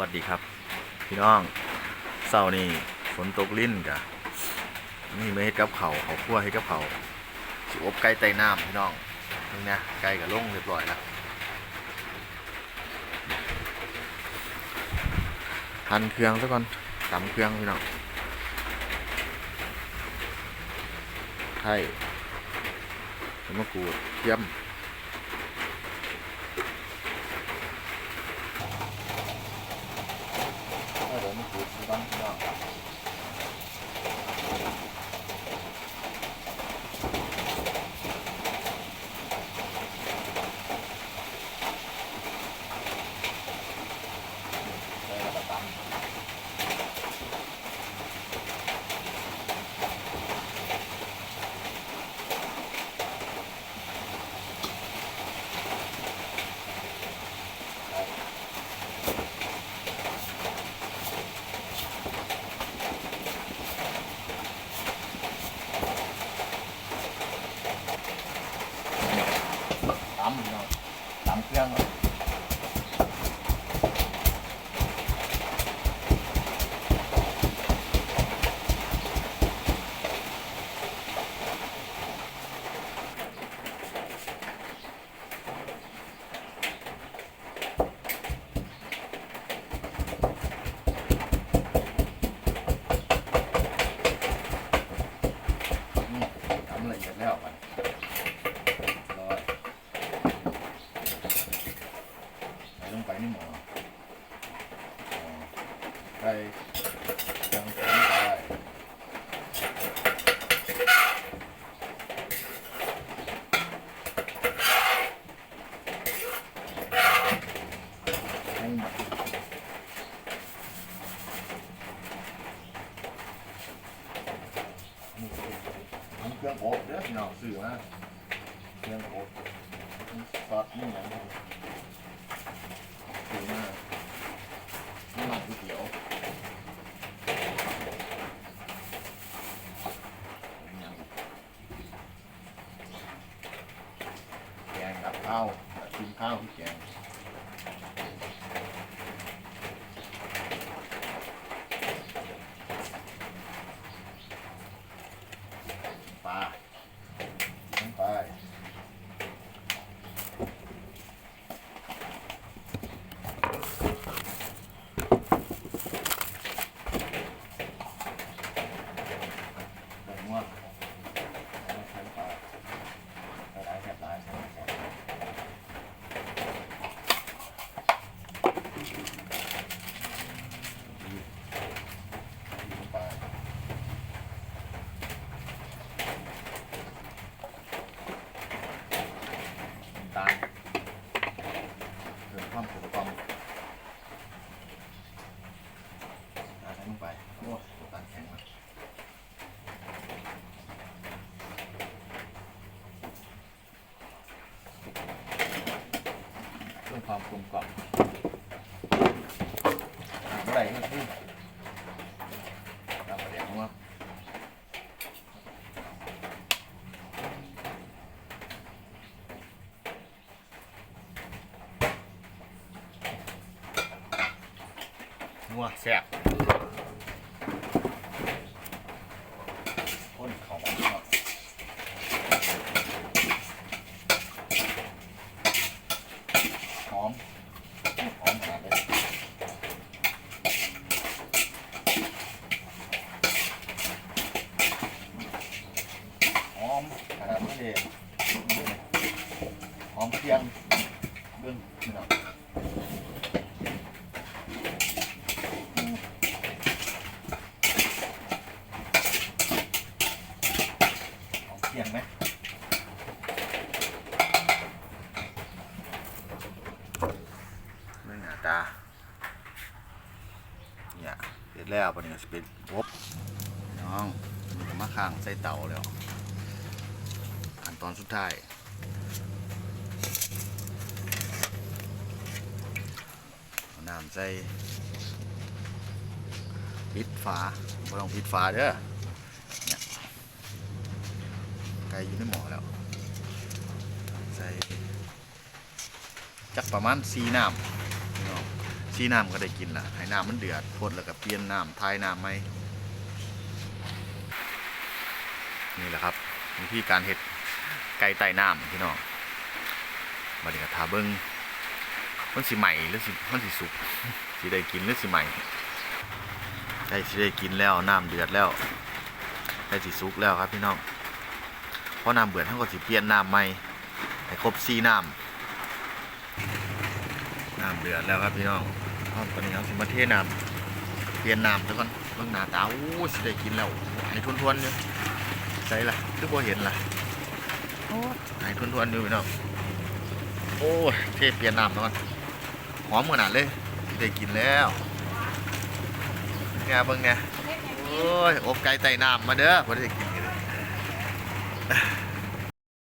วัสดีครับ พี่น้องเสาร์นี้ฝนตกลิ้นกะนี่ไม่เฮ็ดกับเขาเขาคั่วให้กับเขาสิอบไก่ไตน้ำพี่น้องตรงเนี้ยไก่กับลงเรียบร้อยแล้วหั่นเครื่องซะก่อนตำเครื่องพี่น้องไข่ใบมะกรูดเทียม เดี๋ยวมันขูดบ้างพี่น้องใส่แล้วก็ตำตำพี่น้อง ตำเครื่องก่อนนี่ตำละเอียดแล้วมันร้อยใส่ลงไปในหม้ออ๋อใส่เครื่องแกงไปให้หมดนี่คือเค รื่องอบเด้อพี่น้องซื้อมาเครื่องอบซอสนี่นะซื้อมาน้ำมันก๋วยเตี๋ยวแกงกับข้าวกินข้าวที่แกง ปลาลงไปใส่หม้อใส่ปลาใส่หลายแซ่บหลายใส่หลายแซ่บลงไป น้ำตาลเพิ่มความขมความน้ำใส่ลงไป โอ้ยน้ำตาลแข็งมากเพิ่ม ความกลมกล่อมอ่าเมื่อไหร่ก็คือตามประเดี๋ยวว่านัวแซ่บคนเขาไปครับหอมหอมขนาดเลยหอมขนาดนี้เลยหอมเทียมเบื้องนี่เนาะ ของเที่ยงไหมเรื่องหน้าตา เนี่ยเส ร็จแล้วปะเนี่ยสเปนวบน้องมันก็มาข้างใส่เตาแล้วขั้นตอนสุดท้ายน้ำใส่ปิดฝาไม่ต้องปิดฝาเด้อไก่อยู่ในหม้อแล้ว ใส่จักประมาณสีน้ำ พี่น้น้ำก็ได้กินละให้น้ำมันเดือดพดแล้วก็เปลี่ยนน้ำทายน้ำไหมนี่แหละครับวิธีการเห็ดไก่ไต่น้ำพี่น้องมาดีกับทาเบิ้งมันสิใหม่หรือสิมันสิสุกสิได้กินหรือสิใหม่ใกล้สิได้กินแล้วน้ำเดือดแล้วใกล้สิสุกแล้วครับพี่น้องเพราะน้ำเดือดทั้งก็สิเปลี่ยนน้ำใหม่ให้ครบซีน้ำน้ำเดือดแล้วครับพี่น้อง เอาตอนนี้เราสิมาเทน้ำเปลี่ยนน้ำซะก่อนเบิ่งหน้าตาโอ้สิได้กินแล้วให้ทวนๆอยู่ใส่ละคือบ่เห็นล่ะโอ้ให้ทวนๆอยู่พี่น้องโอ้ยเทเปลี่ยนน้ำซะก่อนหอมขนาดเลยสิได้กินแล้วไงเบิ่งไงโอ้ยอบไก่ไต่น้ำมาเด้อบ่ได้กินเลย